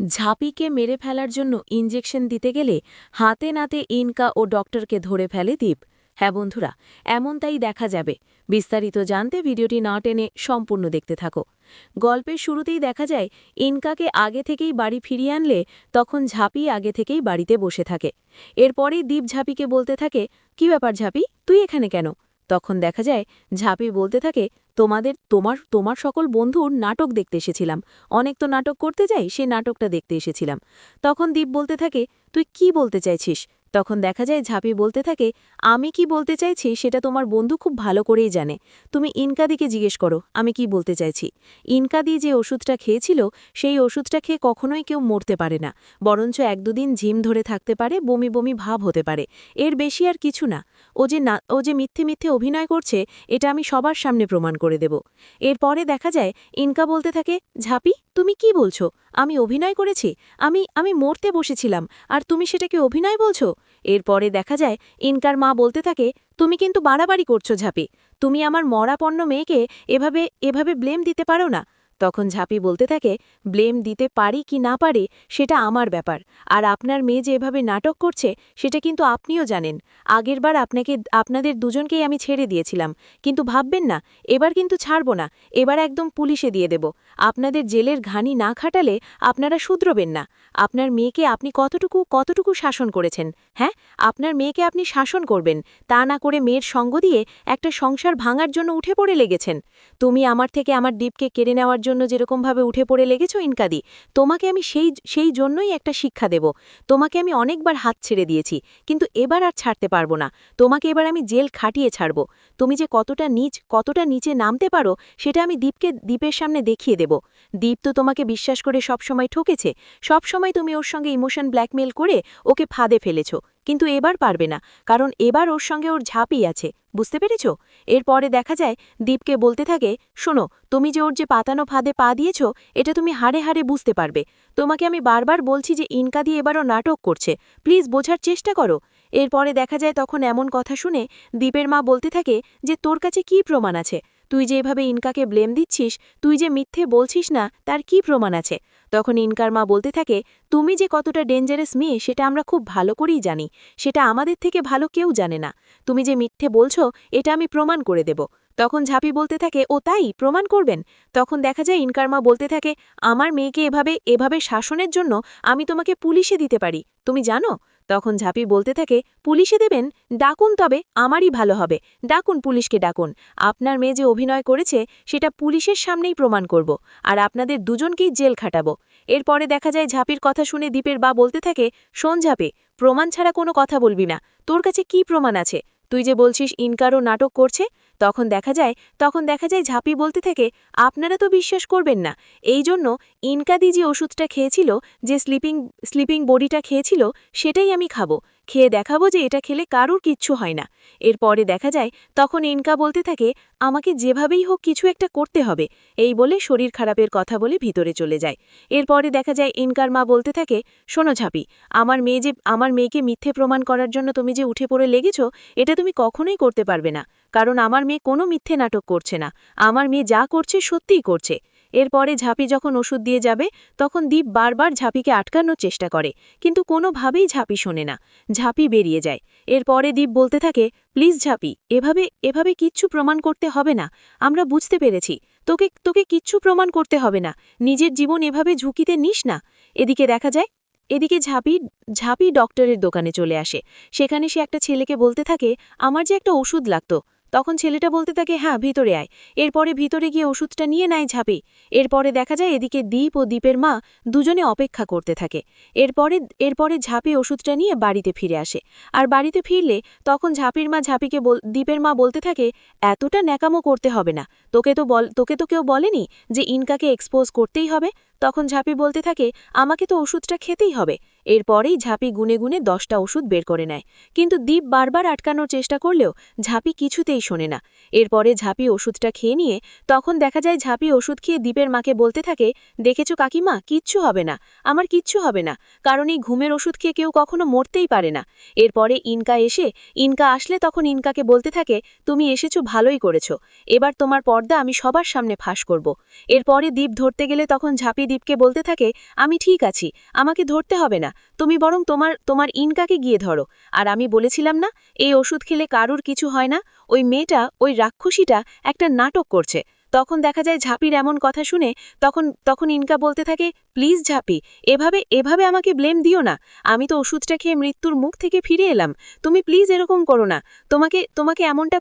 ঝাঁপিকে মেরে ফেলার জন্য ইঞ্জেকশন দিতে গেলে হাতে নাতে ইনকা ও ডক্টরকে ধরে ফেলে দীপ। হ্যাঁ বন্ধুরা, এমনটাই দেখা যাবে। বিস্তারিত জানতে ভিডিওটি না টেনে সম্পূর্ণ দেখতে থাকো। গল্পের শুরুতেই দেখা যায়, ইনকাকে আগে থেকেই বাড়ি ফিরিয়ে আনলে তখন ঝাঁপি আগে থেকেই বাড়িতে বসে থাকে। এরপরেই দীপ ঝাঁপিকে বলতে থাকে, কি ব্যাপার ঝাঁপি? তুই এখানে কেন? তখন দেখা যায়, ঝাঁপি বলতে থাকে তোমাদের, তোমার তোমার সকল বন্ধুর নাটক দেখতে এসেছিলাম। অনেক তো নাটক করতে যাই, সে নাটকটা দেখতে এসেছিলাম। তখন দীপ বলতে থাকে, তুই কি বলতে চাইছিস? তখন দেখা যায় ঝাঁপি বলতে থাকে, আমি কি বলতে চাইছি সেটা তোমার বন্ধু খুব ভালো করেই জানে। তুমি ইনকাদিকে জিজ্ঞেস করো, আমি কি বলতে চাইছি? ইনকাদি যে ওষুধটা খেয়েছিল, সেই ওষুধটা খেয়ে কখনোই কেউ মরতে পারে না। বরঞ্চ এক দুদিন ঝিম ধরে থাকতে পারে, বমি বমি ভাব হতে পারে। এর বেশি আর কিছু না। ও যে না, ও যে মিথ্যে মিথ্যে অভিনয় করছে, এটা আমি সবার সামনে প্রমাণ করে দেব। এরপরে দেখা যায়, ইনকা বলতে থাকে, ঝাঁপি, তুমি কি বলছো? আমি অভিনয় করেছি? আমি আমি মরতে বসেছিলাম। আর তুমি সেটাকে অভিনয় বলছো? এরপরে দেখা যায়, ইনকার মা বলতে থাকে, তুমি কিন্তু বাড়াবাড়ি করছ ঝাঁপে। তুমি আমার মরাপন্ন মেয়েকে এভাবে এভাবে ব্লেম দিতে পারো না। তখন ঝাঁপি বলতে থাকে, ব্লেম দিতে পারি কি না পারি, সেটা আমার ব্যাপার। আর আপনার মেয়ে যে এভাবে নাটক করছে, সেটা কিন্তু আপনিও জানেন। আগেরবার আপনাকে, আপনাদের দুজনকেই আমি ছেড়ে দিয়েছিলাম। কিন্তু ভাববেন না, এবার কিন্তু ছাড়ব না। এবার একদম পুলিশে দিয়ে দেব। আপনাদের জেলের ঘানি না খাটালে আপনারা শুধরবেন না। আপনার মেয়েকে আপনি কতটুকু কতটুকু শাসন করেছেন হ্যাঁ? আপনার মেয়েকে আপনি শাসন করবেন। তা না করে মেয়ের সঙ্গ দিয়ে একটা সংসার ভাঙার জন্য উঠে পড়ে লেগেছেন। তুমি আমার থেকে আমার ডিপকে কেড়ে নেওয়ার জন্য যেরকমভাবে উঠে পড়ে লেগেছ ইনকাদি, তোমাকে আমি সেই সেই জন্যই একটা শিক্ষা দেব। তোমাকে আমি অনেকবার হাত ছেড়ে দিয়েছি, কিন্তু এবার আর ছাড়তে পারব না। তোমাকে এবার আমি জেল খাটিয়ে ছাড়ব। তুমি যে কতটা নিচ, কতটা নিচে নামতে পারো, সেটা আমি দীপকে দ্বীপের সামনে দেখিয়ে দেব। দীপ তো তোমাকে বিশ্বাস করে সবসময় ঠকেছে। সবসময় তুমি ওর সঙ্গে ইমোশন ব্ল্যাকমেল করে ওকে ফাঁদে ফেলেছ। কিন্তু এবার পারবে না, কারণ এবার ওর সঙ্গে ওর ঝাঁপই আছে, বুঝতে পেরেছ? এরপরে দেখা যায়, দীপকে বলতে থাকে, শোনো, তুমি যে ওর যে পাতানো ফাঁদে পা দিয়েছ, এটা তুমি হাড়ে হাড়ে বুঝতে পারবে। তোমাকে আমি বারবার বলছি যে ইনকা দিয়ে এবারও নাটক করছে। প্লিজ বোঝার চেষ্টা করো। এরপরে দেখা যায়, তখন এমন কথা শুনে দীপের মা বলতে থাকে যে, তোর কাছে কি প্রমাণ আছে? তুই যে এভাবে ইনকাকে ব্লেম দিচ্ছিস, তুই যে মিথ্যে বলছিস না, তার কি প্রমাণ আছে? তখন ইনকার মা বলতে থাকে, তুমি যে কতটা ডেঞ্জারাস মেয়ে, সেটা আমরা খুব ভালো করেই জানি। সেটা আমাদের থেকে ভালো কেউ জানে না। তুমি যে মিথ্যে বলছো, এটা আমি প্রমাণ করে দেব। তখন ঝাঁপি বলতে থাকে, ও তাই? প্রমাণ করবেন? তখন দেখা যায় ইনকারমা বলতে থাকে, আমার মেয়েকে এভাবে এভাবে শাসনের জন্য আমি তোমাকে পুলিশে দিতে পারি। তুমি জানো? তখন ঝাঁপি বলতে থাকে, পুলিশে দেবেন? ডাকুন তবে, আমারই ভালো হবে। ডাকুন, পুলিশকে ডাকুন। আপনার মেয়ে যে অভিনয় করেছে, সেটা পুলিশের সামনেই প্রমাণ করব আর আপনাদের দুজনকেই জেল খাটাবো। এরপরে দেখা যায় ঝাঁপির কথা শুনে দীপের বা বলতে থাকে, শোন ঝাঁপে, প্রমাণ ছাড়া কোনো কথা বলবি না। তোর কাছে কি প্রমাণ আছে? তুই যে বলছিস, ইনকারও নাটক করছে? তখন দেখা যায়, তখন দেখা যায় ঝাঁপি বলতে থাকে, আপনারা তো বিশ্বাস করবেন না। এই জন্য ইনকাদি যে ওষুধটা খেয়েছিল, যে স্লিপিং স্লিপিং বডিটা খেয়েছিল, সেটাই আমি খাব। খেয়ে দেখাবো যে এটা খেলে কারুর কিচ্ছু হয় না। এরপরে দেখা যায়, তখন ইনকা বলতে থাকে, আমাকে যেভাবেই হোক কিছু একটা করতে হবে। এই বলে শরীর খারাপের কথা বলে ভিতরে চলে যায়। এরপরে দেখা যায়, ইনকার মা বলতে থাকে, শোনো ঝাপি, আমার মেয়ে যে, আমার মেয়েকে মিথ্যে প্রমাণ করার জন্য তুমি যে উঠে পড়ে লেগেছ, এটা তুমি কখনোই করতে পারবে না। কারণ আমার মেয়ে কোনো মিথ্যে নাটক করছে না। আমার মেয়ে যা করছে সত্যিই করছে। এরপরে ঝাঁপি যখন ওষুধ দিয়ে যাবে, তখন দীপ বারবার ঝাঁপিকে আটকানোর চেষ্টা করে, কিন্তু কোনোভাবেই ঝাঁপি শোনে না। ঝাঁপি বেরিয়ে যায়। এরপরে দীপ বলতে থাকে, প্লিজ ঝাঁপি, এভাবে এভাবে কিচ্ছু প্রমাণ করতে হবে না। আমরা বুঝতে পেরেছি। তোকে তোকে কিচ্ছু প্রমাণ করতে হবে না। নিজের জীবন এভাবে ঝুঁকিতে নিস না। এদিকে দেখা যায়, এদিকে ঝাঁপি ঝাঁপি ডক্টরের দোকানে চলে আসে। সেখানে সে একটা ছেলেকে বলতে থাকে, আমার যে একটা ওষুধ লাগতো তখন ছেলেটা বলতে থাকে হ্যাঁ ভিতরে আয়। এরপরে ভিতরে গিয়ে ওষুধটা নিয়ে নেয় ঝাঁপি। এরপরে দেখা যায় এদিকে দ্বীপ ও দ্বীপের মা দুজনে অপেক্ষা করতে থাকে। এরপরে এরপরে ঝাঁপি ওষুধটা নিয়ে বাড়িতে ফিরে আসে। আর বাড়িতে ফিরলে তখন ঝাঁপির মা ঝাঁপিকে দ্বীপের মা বলতে থাকে, এতটা ন্যাকামো করতে হবে না। তোকে তো বল, তোকে তো কেউ বলেনি যে ইনকাকে এক্সপোজ করতেই হবে? তখন ঝাঁপি বলতে থাকে, আমাকে তো ওষুধটা খেতেই হবে। এরপরেই ঝাঁপি গুনে গুনে দশটা ওষুধ বের করে নেয়। কিন্তু দ্বীপ বারবার আটকানোর চেষ্টা করলেও ঝাঁপি কিছুতেই শোনে না। এরপরে ঝাঁপি ওষুধটা খেয়ে নিয়ে তখন দেখা যায় ঝাঁপি ওষুধ খেয়ে দ্বীপের মাকে বলতে থাকে, দেখেছ কাকিমা, কিচ্ছু হবে না। আমার কিচ্ছু হবে না। কারণ এই ঘুমের ওষুধ খেয়ে কেউ কখনো মরতেই পারে না। এরপরে ইনকা এসে, ইনকা আসলে তখন ইনকাকে বলতে থাকে, তুমি এসেছ, ভালোই করেছ। এবার তোমার পর্দা আমি সবার সামনে ফাঁস করব। এরপরে দ্বীপ ধরতে গেলে তখন ঝাঁপি দীপকে বলতে থাকে, আমি ঠিক আছি। আমাকে ধরতে হবে না। তুমি বরং তোমার তোমার ইনকাকে গিয়ে ধরো। আর আমি বলেছিলাম না, এই ওষুধ খেলে কারুর কিছু হয় না। ওই মেয়েটা, ওই রাক্ষসীটা একটা নাটক করছে। তখন দেখা যায় ঝাঁপির এমন কথা শুনে তখন তখন ইনকা বলতে থাকে, প্লিজ ঝাঁপি, এভাবে এভাবে আমাকে ব্লেম দিও না। আমি তো ওষুধটা খেয়ে মৃত্যুর মুখ থেকে ফিরে এলাম। তুমি প্লিজ এরকম করো না। তোমাকে তোমাকে এমনটা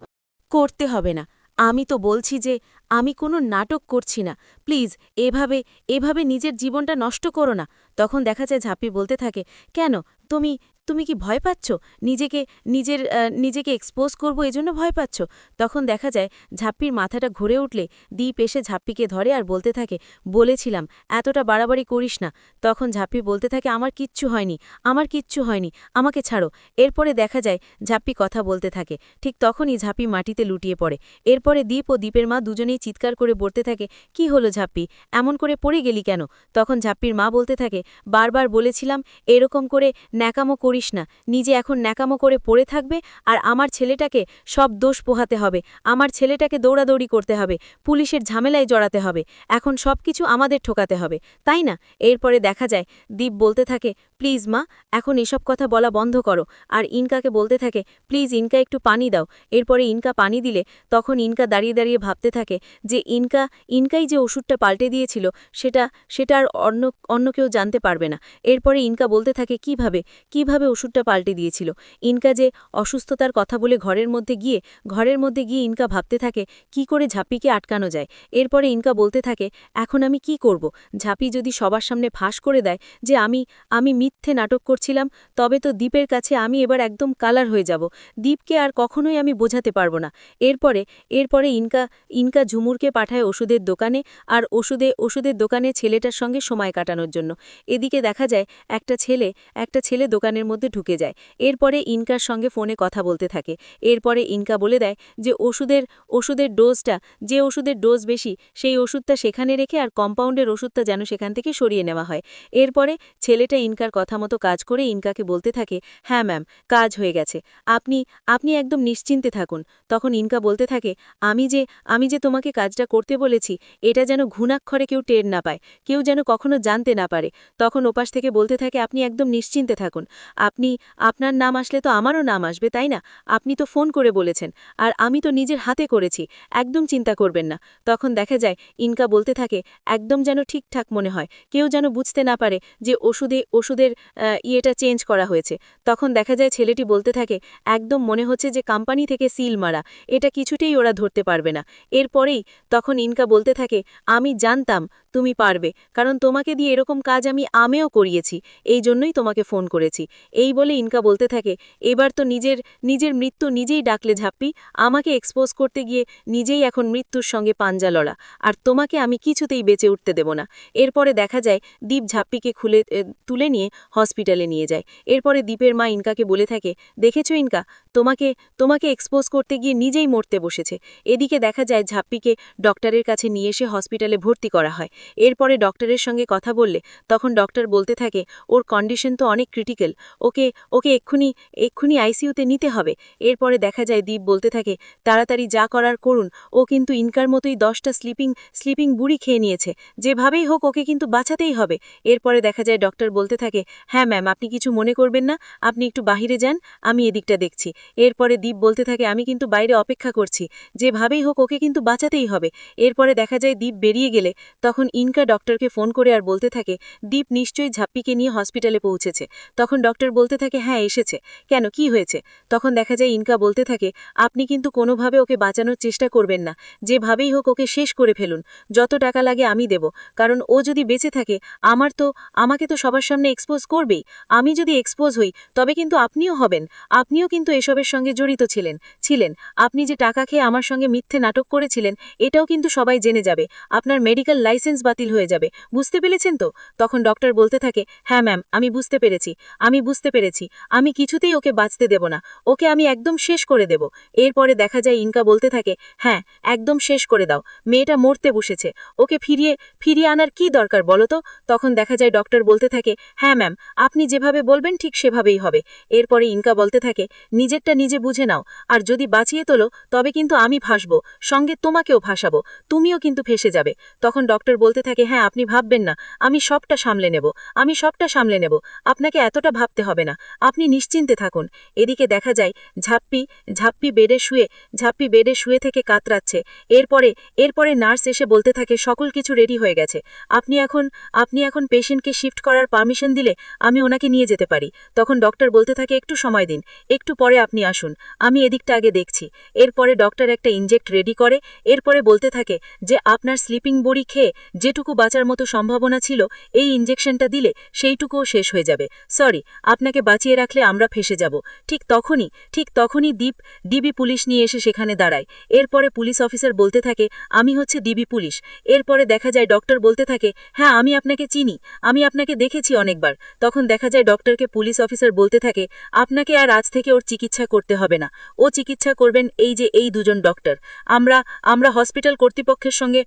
করতে হবে না। আমি তো বলছি যে আমি কোনো নাটক করছি না। প্লিজ, এভাবে এভাবে নিজের জীবনটা নষ্ট করো না। তখন দেখা যায় ঝাঁপি বলতে থাকে, কেন? তুমি তুমি কি ভয় পাচ্ছ? নিজেকে, নিজের নিজেকে এক্সপোজ করব এজন্য ভয় পাচ্ছ? তখন দেখা যায় ঝাপ্পির মাথাটা ঘুরে উঠলে দ্বীপ এসে ঝাপ্পিকে ধরে আর বলতে থাকে, বলেছিলাম, এতটা বাড়াবাড়ি করিস না। তখন ঝাপ্পি বলতে থাকে, আমার কিচ্ছু হয়নি, আমার কিচ্ছু হয়নি, আমাকে ছাড়ো। এরপরে দেখা যায় ঝাপ্পি কথা বলতে থাকে, ঠিক তখনই ঝাঁপি মাটিতে লুটিয়ে পড়ে। এরপরে দ্বীপ ও দ্বীপের মা দুজনেই চিৎকার করে বলতে থাকে, কি হলো ঝাপ্পি, এমন করে পড়ে গেলি কেন? তখন ঝাপ্পির মা বলতে থাকে, বারবার বলেছিলাম, এরকম করে ন্যাকামো করিস না। নিজে এখন ন্যাকামো করে পড়ে থাকবে আর আমার ছেলেটাকে সব দোষ পোহাতে হবে। আমার ছেলেটাকে দৌড়াদৌড়ি করতে হবে, পুলিশের ঝামেলায় জড়াতে হবে। এখন সব কিছু আমাদের ঠোকাতে হবে, তাই না? এরপরে দেখা যায়, দীপ বলতে থাকে প্লিজ মা, এখন এসব কথা বলা বন্ধ করো। আর ইনকাকে বলতে থাকে, প্লিজ ইনকা একটু পানি দাও। এরপরে ইনকা পানি দিলে, তখন ইনকা দাঁড়িয়ে দাঁড়িয়ে ভাবতে থাকে যে ইনকা, ইনকাই যে ওষুধটা পাল্টে দিয়েছিল, সেটা সেটা আর অন্য অন্য কেউ জানতে পারবে না। এরপরে ইনকা বলতে থাকে, কীভাবে কীভাবে ওষুধটা পাল্টে দিয়েছিল? ইনকা যে অসুস্থতার কথা বলে ঘরের মধ্যে গিয়ে, ঘরের মধ্যে গিয়ে ইনকা ভাবতে থাকে, কি করে ঝাঁপিকে আটকানো যায়? এরপরে ইনকা বলতে থাকে, এখন আমি কি করব? ঝাঁপি যদি সবার সামনে ফাঁস করে দেয় যে আমি আমি মিথ্যে নাটক করছিলাম, তবে তো দ্বীপের কাছে আমি এবার একদম কালার হয়ে যাব। দ্বীপকে আর কখনোই আমি বোঝাতে পারব না। এরপরে এরপরে ইনকা ইনকা ঝুমুরকে পাঠায় ওষুধের দোকানে আর ওষুধে, ওষুধের দোকানে ছেলেটার সঙ্গে সময় কাটানোর জন্য। এদিকে দেখা যায়, একটা ছেলে একটা ছেলে দোকানের মধ্যে ঢুকে যায়। এরপরে ইনকার সঙ্গে ফোনে কথা বলতে থাকে। এরপরে ইনকা বলে দেয় যে ওষুধের ওষুধের ডোজটা, যে ওষুধের ডোজ বেশি, সেই ওষুধটা সেখানে রেখে আর কম্পাউন্ডের ওষুধটা যেন সেখান থেকে সরিয়ে নেওয়া হয়। এরপরে ছেলেটা ইনকার কথা মতো কাজ করে ইনকাকে বলতে থাকে হ্যাঁ ম্যাম, কাজ হয়ে গেছে। আপনি আপনি একদম নিশ্চিন্তে থাকুন। তখন ইনকা বলতে থাকে, আমি যে আমি যে তোমাকে কাজটা করতে বলেছি, এটা যেন ঘুণাক্ষরে কেউ টের না পায়, কেউ যেন কখনো জানতে না পারে। তখন ওপাশ থেকে বলতে থাকে, আপনি একদম নিশ্চিন্তে থাকুন। আপনি, আপনার নাম আসলে তো আমারও নাম আসবে, তাই না? আপনি তো ফোন করে বলেছেন, আর আমি তো নিজের হাতে করেছি, একদম চিন্তা করবেন না। তখন দেখা যায়, ইনকা বলতে থাকে, একদম যেন ঠিকঠাক মনে হয়, কেউ যেন বুঝতে না পারে যে ওষুধে, ওষুধের আহ, ইয়েটা চেঞ্জ করা হয়েছে। তখন দেখা যায় ছেলেটি বলতে থাকে একদম মনে হচ্ছে যে কোম্পানি থেকে সিল মারা। এটা কিছুতেই ওরা ধরতে পারবে না। এরপরেই তখন ইনকা বলতে থাকে আমি জানতাম তুমি পারবে, কারণ তোমাকে দিয়ে এরকম কাজ আমি আমেও করিয়েছি, এই জন্যই তোমাকে ফোন করেছি। এই বলে ইনকা বলতে থাকে, এবার তো নিজের নিজের মৃত্যু নিজেই ডাকলে ঝাপ্পি, আমাকে এক্সপোজ করতে গিয়ে নিজেই এখন মৃত্যুর সঙ্গে পাঞ্জা লড়া, আর তোমাকে আমি কিছুতেই বেঁচে উঠতে দেব না। এরপরে দেখা যায়, দীপ ঝাপ্পিকে খুলে তুলে নিয়ে হসপিটালে নিয়ে যায়। এরপরে দীপের মা ইনকাকে বলে থাকে, দেখেছ ইনকা, তোমাকে তোমাকে এক্সপোজ করতে গিয়ে নিজেই মরতে বসেছে। এদিকে দেখা যায় ঝাপ্পিকে ডক্টরের কাছে নিয়ে এসে হসপিটালে ভর্তি করা হয়। এরপরে ডক্টরের সঙ্গে কথা বললে, তখন ডক্টর বলতে থাকে, ওর কন্ডিশন তো অনেক ক্রিটিক্যাল ওকে ওকে এক্ষুনি এক্ষুনি আইসিইউতে নিতে হবে। এরপরে দেখা যায়, দীপ বলতে থাকে, তাড়াতাড়ি যা করার করুন, ও কিন্তু ইনকার মতোই দশটা স্লিপিং স্লিপিং বুড়ি খেয়ে নিয়েছে। যেভাবেই হোক, ওকে কিন্তু বাঁচাতেই হবে। এরপরে দেখা যায়, ডক্টর বলতে থাকে হ্যাঁ ম্যাম আপনি কিছু মনে করবেন না, আপনি একটু বাহিরে যান, আমি এদিকটা দেখছি। এরপরে দীপ বলতে থাকে, আমি কিন্তু বাইরে অপেক্ষা করছি, যেভাবেই হোক, ওকে কিন্তু বাঁচাতেই হবে। এরপরে দেখা যায়, দীপ বেরিয়ে গেলে, তখন ইনকা ডক্টরকে ফোন করে আর বলতে থাকে, দীপ নিশ্চয়ই ঝাপ্পিকে নিয়ে হসপিটালে পৌঁছেছে। তখন ডক্টর বলতে থাকে হ্যাঁ এসেছে। কেন? কি হয়েছে? তখন দেখা যায় ইনকা বলতে থাকে, আপনি কিন্তু কোনোভাবে ওকে বাঁচানোর চেষ্টা করবেন না। যেভাবেই হোক ওকে শেষ করে ফেলুন। যত টাকা লাগে আমি দেব। কারণ ও যদি বেঁচে থাকে, আমার তো, আমাকে তো সবার সামনে এক্সপোজ করবেই। আমি যদি এক্সপোজ হই, তবে কিন্তু আপনিও হবেন। আপনিও কিন্তু এসবের সঙ্গে জড়িত ছিলেন ছিলেন। আপনি যে টাকা খেয়ে আমার সঙ্গে মিথ্যে নাটক করেছিলেন, এটাও কিন্তু সবাই জেনে যাবে। আপনার মেডিকেল লাইসেন্স বাতিল হয়ে যাবে। বুঝতে পেরেছেন তো? তখন ডক্টর বলতে থাকে হ্যাঁ ম্যাম আমি বুঝতে পেরেছি, আমি বুঝতে পেরেছি, আমি কিছুতেই ওকে বাঁচতে দেব না, ওকে আমি একদম শেষ করে দেব। এরপরে দেখা যায় ইনকা বলতে থাকে হ্যাঁ একদম শেষ করে দাও, মেয়েটা মরতে বসেছে, ওকে ফিরিয়ে ফিরিয়ে আনার কি দরকার বলো তো? তখন দেখা যায় ডক্টর বলতে থাকে হ্যাঁ ম্যাম আপনি যেভাবে বলবেন ঠিক সেভাবেই হবে। এরপরে ইনকা বলতে থাকে, নিজেরটা নিজে বুঝে নাও, আর যদি বাঁচিয়ে তোলো, তবে কিন্তু আমি ভাসবো, সঙ্গে তোমাকেও ভাসাবো, তুমিও কিন্তু ফেসে যাবে। তখন ডক্টর বলতে থাকে হ্যাঁ আপনি ভাববেন না, আমি সবটা সামলে নেব, আমি সবটা সামলে নেব, আপনাকে এতটা ভাবতে হবে না, আপনি নিশ্চিন্তে থাকুন। এদিকে দেখা যায়, ঝাপ্পি ঝাপ্পি বেডে শুয়ে, ঝাপ্পি বেডে শুয়ে থেকে কাতরাচ্ছে। এরপরে এরপরে নার্স এসে বলতে থাকে, সকল কিছু রেডি হয়ে গেছে, আপনি এখন আপনি এখন পেশেন্টকে শিফট করার পারমিশন দিলে আমি ওনাকে নিয়ে যেতে পারি। তখন ডক্টর বলতে থাকে, একটু সময় দিন, একটু পরে আপনি আসুন, আমি এদিকটা আগে দেখছি। এরপরে ডক্টর একটা ইনজেক্ট রেডি করে, এরপরে বলতে থাকে যে, আপনার স্লিপিং বড়ি খেয়ে যেটুকু বাঁচার মতো সম্ভাবনা ছিল, এই ইঞ্জেকশনটা দিলে সেইটুকুও শেষ হয়ে যাবে। সরি, আপনাকে বাঁচিয়ে রাখলে আমরা ফেসে যাব। ঠিক তখনই ঠিক তখনই দীপ, ডিবি পুলিশ নিয়ে এসে সেখানে দাঁড়ায়। এরপরে পুলিশ অফিসার বলতে থাকে, আমি হচ্ছে ডিবি পুলিশ। এরপরে দেখা যায় ডক্টর বলতে থাকে হ্যাঁ আমি আপনাকে চিনি, আমি আপনাকে দেখেছি অনেকবার। তখন দেখা যায় ডক্টরকে পুলিশ অফিসার বলতে থাকে, আপনাকে আর আজ থেকে ওর চিকিৎসা করতে হবে না। ও চিকিৎসা করবেন এই যে এই দুজন ডক্টর। আমরা আমরা হসপিটাল কর্তৃপক্ষের সঙ্গে